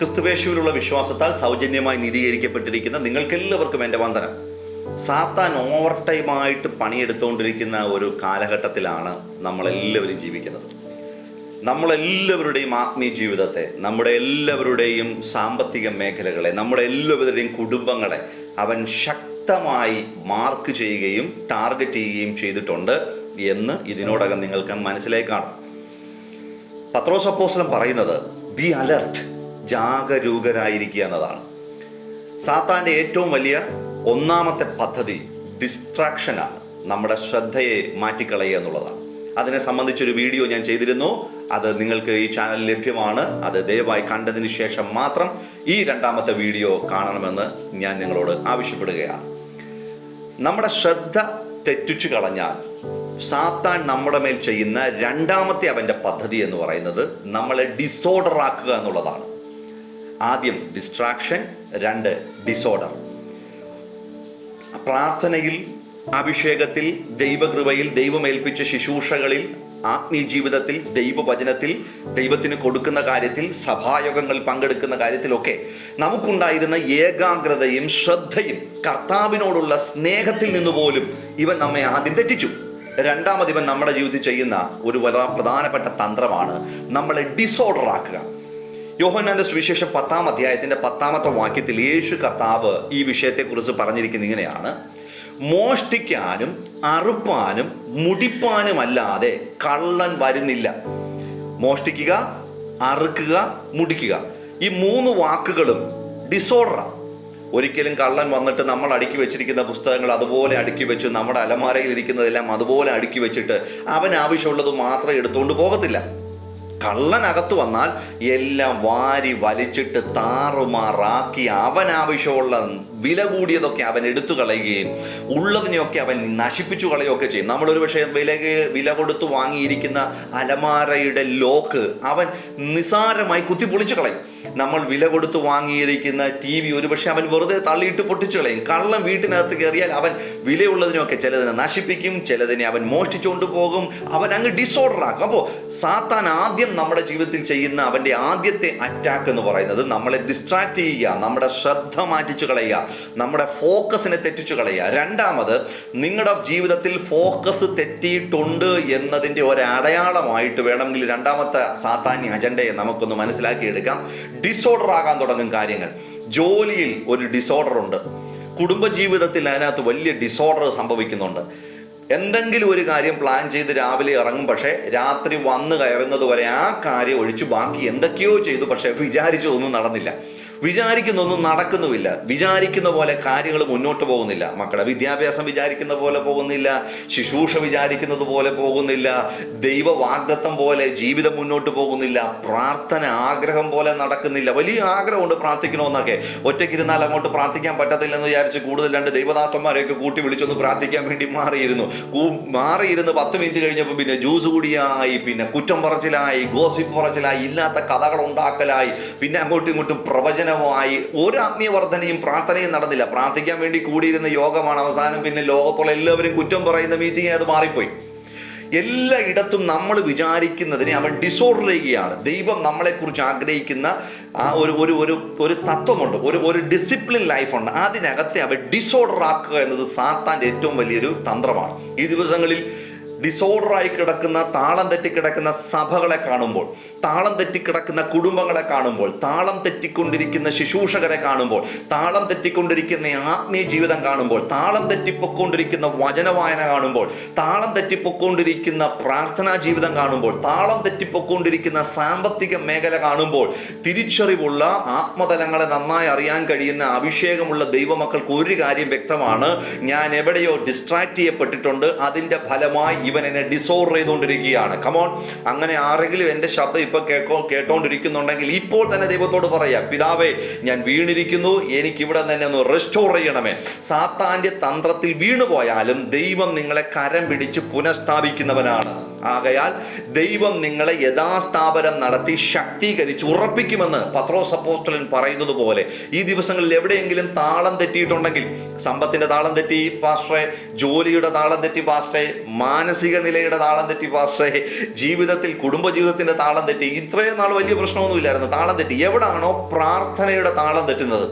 ക്രിസ്തുവേശുവിലുള്ള വിശ്വാസത്താൽ സൗജന്യമായി നീതീകരിക്കപ്പെട്ടിരിക്കുന്ന നിങ്ങൾക്കെല്ലാവർക്കും എന്റെ വന്ദനം. സാത്താൻ ഓവർ ടൈമായിട്ട് പണിയെടുത്തുകൊണ്ടിരിക്കുന്ന ഒരു കാലഘട്ടത്തിലാണ് നമ്മളെല്ലാവരും ജീവിക്കുന്നത്. നമ്മളെല്ലാവരുടെയും ആത്മീയ ജീവിതത്തെ നമ്മുടെ എല്ലാവരുടെയും സാമ്പത്തിക മേഖലകളെ നമ്മുടെ എല്ലാവരുടെയും കുടുംബങ്ങളെ അവൻ ശക്തമായി മാർക്ക് ചെയ്യുകയും ടാർഗറ്റ് ചെയ്യുകയും ചെയ്തിട്ടുണ്ട് എന്ന് ഇതിനോടകം നിങ്ങൾക്ക് മനസ്സിലേക്കാണ് പത്രോസ് പത്രോസപ്പോസ്ലം പറയുന്നത് ബി അലർട്ട് ജാഗരൂകരായിരിക്കുക എന്നതാണ്. സാത്താന്റെ ഏറ്റവും വലിയ ഒന്നാമത്തെ പദ്ധതി ഡിസ്ട്രാക്ഷനാണ് നമ്മുടെ ശ്രദ്ധയെ മാറ്റിക്കളയുക എന്നുള്ളതാണ്. അതിനെ സംബന്ധിച്ചൊരു വീഡിയോ ഞാൻ ചെയ്തിരുന്നു. അത് നിങ്ങൾക്ക് ഈ ചാനൽ ലഭ്യമാണ്. അത് ദയവായി കണ്ടതിന് ശേഷം മാത്രം ഈ രണ്ടാമത്തെ വീഡിയോ കാണണമെന്ന് ഞാൻ നിങ്ങളോട് ആവശ്യപ്പെടുകയാണ്. നമ്മുടെ ശ്രദ്ധ തെറ്റിച്ചു കളഞ്ഞാൽ സാത്താൻ നമ്മുടെ മേൽ ചെയ്യുന്ന രണ്ടാമത്തെ അവന്റെ പദ്ധതി എന്ന് പറയുന്നത് നമ്മളെ ഡിസോർഡർ ആക്കുക എന്നുള്ളതാണ്. ആദ്യം ഡിസ്ട്രാക്ഷൻ രണ്ട് ഡിസോർഡർ പ്രാർത്ഥനയിൽ അഭിഷേകത്തിൽ ദൈവകൃപയിൽ ദൈവമേൽപ്പിച്ച ശുശ്രൂഷകളിൽ ആത്മീയ ജീവിതത്തിൽ ദൈവവചനത്തിൽ ദൈവത്തിന് കൊടുക്കുന്ന കാര്യത്തിൽ സഭായോഗങ്ങൾ പങ്കെടുക്കുന്ന കാര്യത്തിലൊക്കെ നമുക്കുണ്ടായിരുന്ന ഏകാഗ്രതയും ശ്രദ്ധയും കർത്താവിനോടുള്ള സ്നേഹത്തിൽ നിന്ന് പോലും ഇവൻ നമ്മെ ആദ്യം തെറ്റിച്ചു. രണ്ടാമത് ഇവൻ നമ്മുടെ ജീവിതത്തിൽ ചെയ്യുന്ന ഒരു വളരെ പ്രധാനപ്പെട്ട തന്ത്രമാണ് നമ്മളെ ഡിസോർഡർ ആക്കുക. യോഹന്നാന്റെ സുവിശേഷം പത്താം അധ്യായത്തിന്റെ പത്താമത്തെ വാക്യത്തിൽ യേശു കർത്താവ് ഈ വിഷയത്തെക്കുറിച്ച് പറഞ്ഞിരിക്കുന്നത് ഇങ്ങനെയാണ്. മോഷ്ടിക്കാനും അറുപ്പാനും മുടിപ്പാനുമല്ലാതെ കള്ളൻ വരുന്നില്ല. മോഷ്ടിക്കുക അറുക്കുക മുടിക്കുക. ഈ മൂന്ന് വാക്കുകളും ഡിസോർഡറാണ് ഒരിക്കലും കള്ളൻ വന്നിട്ട് നമ്മൾ അടുക്കി വെച്ചിരിക്കുന്ന പുസ്തകങ്ങൾ അതുപോലെ അടുക്കി വെച്ചു നമ്മുടെ അലമാരയിൽ ഇരിക്കുന്നതെല്ലാം അതുപോലെ അടുക്കി വെച്ചിട്ട് അവൻ ആവശ്യമുള്ളത് മാത്രം എടുത്തുകൊണ്ട് പോകത്തില്ല. കള്ളനകത്ത് വന്നാൽ എല്ലാം വാരി വലിച്ചിട്ട് താറുമാറാക്കി അവൻ ആവശ്യമുള്ള വില കൂടിയതൊക്കെ അവൻ എടുത്തു കളയുകയും ഉള്ളതിനെയൊക്കെ അവൻ നശിപ്പിച്ചു കളയുകയൊക്കെ ചെയ്യും. നമ്മളൊരു പക്ഷേ വില വില കൊടുത്ത് വാങ്ങിയിരിക്കുന്ന അലമാരയുടെ ലോക്ക് അവൻ നിസാരമായി കുത്തി പൊളിച്ചു കളയും. നമ്മൾ വില കൊടുത്ത് വാങ്ങിയിരിക്കുന്ന ടി വി ഒരുപക്ഷെ അവൻ വെറുതെ തള്ളിയിട്ട് പൊട്ടിച്ചു കളയും. കള്ളം വീട്ടിനകത്ത് കയറിയാൽ അവൻ വിലയുള്ളതിനൊക്കെ ചിലതിനെ നശിപ്പിക്കും ചിലതിനെ അവൻ മോഷ്ടിച്ചുകൊണ്ട് പോകും അവൻ അങ്ങ് ഡിസോർഡർ ആക്കും. അപ്പോൾ സാത്താൻ ആദ്യം നമ്മുടെ ജീവിതത്തിൽ ചെയ്യുന്ന അവന്റെ ആദ്യത്തെ അറ്റാക്ക് എന്ന് പറയുന്നത് നമ്മളെ ഡിസ്ട്രാക്ട് ചെയ്യുക നമ്മുടെ ശ്രദ്ധ മാറ്റിച്ചു കളയുക. നമ്മുടെ ഫോക്കസിനെ തെറ്റിച്ചു കളയുക. രണ്ടാമത് നിങ്ങളുടെ ജീവിതത്തിൽ ഫോക്കസ് തെറ്റിയിട്ടുണ്ട് എന്നതിന്റെ ഒരു അടയാളമായിട്ട് വേണമെങ്കിൽ രണ്ടാമത്തെ സാത്താന്യ അജണ്ടയെ നമുക്കൊന്ന് മനസ്സിലാക്കിയെടുക്കാം. ഡിസോർഡർ ആകാൻ തുടങ്ങും കാര്യങ്ങൾ. ജോലിയിൽ ഒരു ഡിസോർഡർ ഉണ്ട്. കുടുംബജീവിതത്തിൽ അതിനകത്ത് വലിയ ഡിസോർഡർ സംഭവിക്കുന്നുണ്ട്. എന്തെങ്കിലും ഒരു കാര്യം പ്ലാൻ ചെയ്ത് രാവിലെ ഇറങ്ങും. പക്ഷേ രാത്രി വന്ന് കയറുന്നത് വരെ ആ കാര്യം ഒഴിച്ച് ബാക്കി എന്തൊക്കെയോ ചെയ്തു. പക്ഷേ വിചാരിച്ചതൊന്നും നടന്നില്ല. വിചാരിക്കുന്നൊന്നും നടക്കുന്നുമില്ല. വിചാരിക്കുന്ന പോലെ കാര്യങ്ങൾ മുന്നോട്ട് പോകുന്നില്ല. മക്കളെ വിദ്യാഭ്യാസം വിചാരിക്കുന്ന പോലെ പോകുന്നില്ല. ശുശ്രൂഷ വിചാരിക്കുന്നത് പോലെ പോകുന്നില്ല. ദൈവ വാഗ്ദത്തം പോലെ ജീവിതം മുന്നോട്ട് പോകുന്നില്ല. പ്രാർത്ഥന ആഗ്രഹം പോലെ നടക്കുന്നില്ല. വലിയ ആഗ്രഹമുണ്ട് പ്രാർത്ഥിക്കണമെന്നൊക്കെ. ഒറ്റയ്ക്കിരുന്നാൽ അങ്ങോട്ട് പ്രാർത്ഥിക്കാൻ പറ്റത്തില്ലെന്ന് വിചാരിച്ച് കൂടുതൽ രണ്ട് ദൈവദാസന്മാരെയൊക്കെ കൂട്ടി വിളിച്ചൊന്ന് പ്രാർത്ഥിക്കാൻ വേണ്ടി മാറിയിരുന്നു. മാറിയിരുന്നു പത്ത് മിനിറ്റ് കഴിഞ്ഞപ്പോൾ പിന്നെ ജ്യൂസ് കൂടിയായി. പിന്നെ കുറ്റം പറച്ചിലായി ഗോസിപ്പ് പറച്ചിലായി ഇല്ലാത്ത കഥകൾ ഉണ്ടാക്കലായി. പിന്നെ അങ്ങോട്ടും ഇങ്ങോട്ടും പ്രവചനമായി ഒരു ആത്മീയ വർധനയും പ്രാർത്ഥനയും നടന്നില്ല. പ്രാർത്ഥിക്കാൻ വേണ്ടി കൂടിയിരുന്ന യോഗമാണ് അവസാനം പിന്നെ ലോകത്തുള്ള എല്ലാവരും കുറ്റം പറയുന്ന മീറ്റിംഗ് അത് മാറിപ്പോയി. എല്ലായിടത്തും നമ്മൾ വിചാരിക്കുന്നതിനെ അവൻ ഡിസോർഡർ ചെയ്യുകയാണ്. ദൈവം നമ്മളെക്കുറിച്ച് ആഗ്രഹിക്കുന്ന ആ ഒരു ഒരു ഒരു ഒരു തത്വമുണ്ട്. ഒരു ഒരു ഡിസിപ്ലിൻ ലൈഫുണ്ട് അതിനകത്തെ അവൻ ഡിസോർഡർ ആക്കുക എന്നത് സാത്താന്റെ ഏറ്റവും വലിയൊരു തന്ത്രമാണ്. ഈ ദിവസങ്ങളിൽ ഡിസോർഡറായി കിടക്കുന്ന താളം തെറ്റിക്കിടക്കുന്ന സഭകളെ കാണുമ്പോൾ താളം തെറ്റിക്കിടക്കുന്ന കുടുംബങ്ങളെ കാണുമ്പോൾ താളം തെറ്റിക്കൊണ്ടിരിക്കുന്ന ശുശ്രൂഷകരെ കാണുമ്പോൾ താളം തെറ്റിക്കൊണ്ടിരിക്കുന്ന ആത്മീയ ജീവിതം കാണുമ്പോൾ താളം തെറ്റിപ്പൊക്കൊണ്ടിരിക്കുന്ന വചനവായന കാണുമ്പോൾ താളം തെറ്റിപ്പൊക്കൊണ്ടിരിക്കുന്ന പ്രാർത്ഥനാ ജീവിതം കാണുമ്പോൾ താളം തെറ്റിപ്പൊക്കൊണ്ടിരിക്കുന്ന സാമ്പത്തിക മേഖല കാണുമ്പോൾ തിരിച്ചറിവുള്ള ആത്മതലങ്ങളെ നന്നായി അറിയാൻ കഴിയുന്ന അഭിഷേകമുള്ള ദൈവമക്കൾക്ക് ഒരു കാര്യം വ്യക്തമാണ്. ഞാൻ എവിടെയോ ഡിസ്ട്രാക്ട് ചെയ്യപ്പെട്ടിട്ടുണ്ട്. അതിന്റെ ഫലമായി ഇവൻ എന്നെ ഡിസോർഡർ ചെയ്തുകൊണ്ടിരിക്കുകയാണ്. കമോൺ അങ്ങനെ ആരെങ്കിലും എന്റെ ശബ്ദം ഇപ്പോൾ കേൾക്കോ കേട്ടോണ്ടിരിക്കുന്നുണ്ടെങ്കിൽ ഇപ്പോൾ തന്നെ ദൈവത്തോട് പറയാം പിതാവേ ഞാൻ വീണിരിക്കുന്നു. എനിക്കിവിടെ തന്നെ ഒന്ന് റെസ്റ്റോർ ചെയ്യണമേ. സാത്താന്റെ തന്ത്രത്തിൽ വീണുപോയാലും ദൈവം നിങ്ങളെ കരം പിടിച്ച് പുനഃസ്ഥാപിക്കുന്നവനാണ്. ആകയാൽ ദൈവം നിങ്ങളെ യഥാസ്ഥാപനം നടത്തി ശക്തീകരിച്ച് ഉറപ്പിക്കുമെന്ന് പത്രോസ് അപ്പോസ്തലൻ പറയുന്നത് പോലെ. ഈ ദിവസങ്ങളിൽ എവിടെയെങ്കിലും താളം തെറ്റിയിട്ടുണ്ടെങ്കിൽ സമ്പത്തിന്റെ താളം തെറ്റി പാസ്റ്ററെ ജോലിയുടെ താളം തെറ്റി പാസ്റ്ററെ മാനസിക നിലയുടെ താളം തെറ്റി പാസ്റ്ററെ ജീവിതത്തിൽ കുടുംബജീവിതത്തിന്റെ താളം തെറ്റി ഇത്രയും നാൾ വലിയ പ്രശ്നമൊന്നുമില്ലായിരുന്നു. താളം തെറ്റി. എവിടാണോ പ്രാർത്ഥനയുടെ താളം തെറ്റുന്നത്.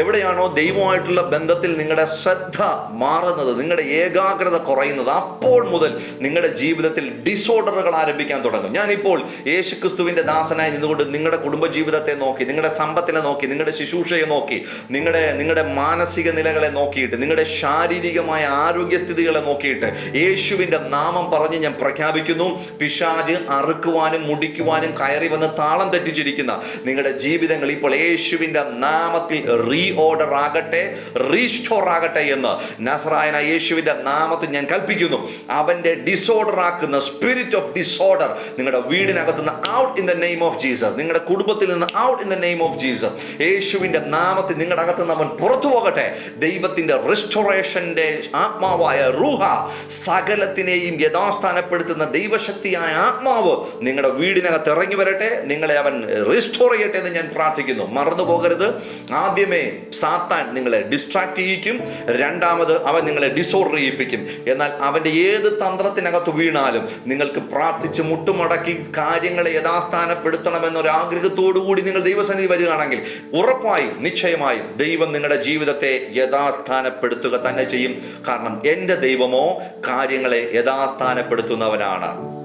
എവിടെയാണോ ദൈവമായിട്ടുള്ള ബന്ധത്തിൽ നിങ്ങളുടെ ശ്രദ്ധ മാറുന്നത് നിങ്ങളുടെ ഏകാഗ്രത കുറയുന്നത് അപ്പോൾ മുതൽ നിങ്ങളുടെ ജീവിതത്തിൽ ഡിസോർഡറുകൾ ആരംഭിക്കാൻ തുടങ്ങും. ഞാനിപ്പോൾ യേശുക്രിസ്തുവിന്റെ ദാസനായി നിന്നുകൊണ്ട് നിങ്ങളുടെ കുടുംബജീവിതത്തെ നോക്കി നിങ്ങളുടെ സമ്പത്തിനെ നോക്കി നിങ്ങളുടെ ശുശ്രൂഷയെ നോക്കി നിങ്ങളുടെ നിങ്ങളുടെ മാനസിക നിലകളെ നോക്കിയിട്ട് നിങ്ങളുടെ ശാരീരികമായ ആരോഗ്യസ്ഥിതികളെ നോക്കിയിട്ട് യേശുവിന്റെ നാമം പറഞ്ഞ് ഞാൻ പ്രഖ്യാപിക്കുന്നു. പിശാജ് അറുക്കുവാനും മുടിക്കുവാനും കയറി വന്ന് താളം തെറ്റിച്ചിരിക്കുന്ന നിങ്ങളുടെ ജീവിതങ്ങൾ ഇപ്പോൾ യേശുവിന്റെ നാമത്തിൽ റീ ഓർഡർ ആകട്ടെ റീസ്റ്റോർ ആകട്ടെ എന്ന് നസറായന യേശുവിന്റെ നാമത്തിൽ ഞാൻ കൽപ്പിക്കുന്നു. അവന്റെ ഡിസോർഡർ ആക്കുന്ന സ്പിരിറ്റ് ഓഫ് ഡിസോർഡർ നിങ്ങളുടെ വീടിനകത്ത് നിന്ന് out in the name of Jesus നിങ്ങളുടെ കുടുംബത്തിൽ നിന്ന് out in the name of Jesus യേശുവിന്റെ നാമത്തിൽ നിങ്ങളുടെ അകത്ത് നിന്ന് അവൻ പുറത്തു പോകട്ടെ. ദൈവത്തിന്റെ റിസ്റ്റോറേഷന്റെ ആത്മാവായ റൂഹ സകലത്തിനെയും യഥാസ്ഥാനപ്പെടുത്തുന്ന ദൈവശക്തിയായ ആത്മാവ് നിങ്ങളുടെ വീടിനകത്ത് ഇറങ്ങി വരട്ടെ. നിങ്ങളെ അവൻ റിസ്റ്റോർ ചെയ്യട്ടെ എന്ന് ഞാൻ പ്രാർത്ഥിക്കുന്നു. മറന്നു പോകരുത് ആദ്യമേ സാത്താൻ നിങ്ങളെ ഡിസ്ട്രാക്ട് ചെയ്യിക്കും. രണ്ടാമത് അവൻ നിങ്ങളെ ഡിസോർഡർ ചെയ്യിപ്പിക്കും. എന്നാൽ അവന്റെ ഏത് തന്ത്രത്തിനകത്ത് വീണാലും നിങ്ങൾക്ക് പ്രാർത്ഥിച്ച് മുട്ടുമടക്കി കാര്യങ്ങളെ യഥാസ്ഥാനപ്പെടുത്തണമെന്നൊരാഗ്രഹത്തോടു കൂടി നിങ്ങൾ ദൈവസന്നിധി വരികയാണെങ്കിൽ ഉറപ്പായും നിശ്ചയമായും ദൈവം നിങ്ങളുടെ ജീവിതത്തെ യഥാസ്ഥാനപ്പെടുത്തുക തന്നെ ചെയ്യും. കാരണം എന്റെ ദൈവമോ കാര്യങ്ങളെ യഥാസ്ഥാനപ്പെടുത്തുന്നവനാണ്.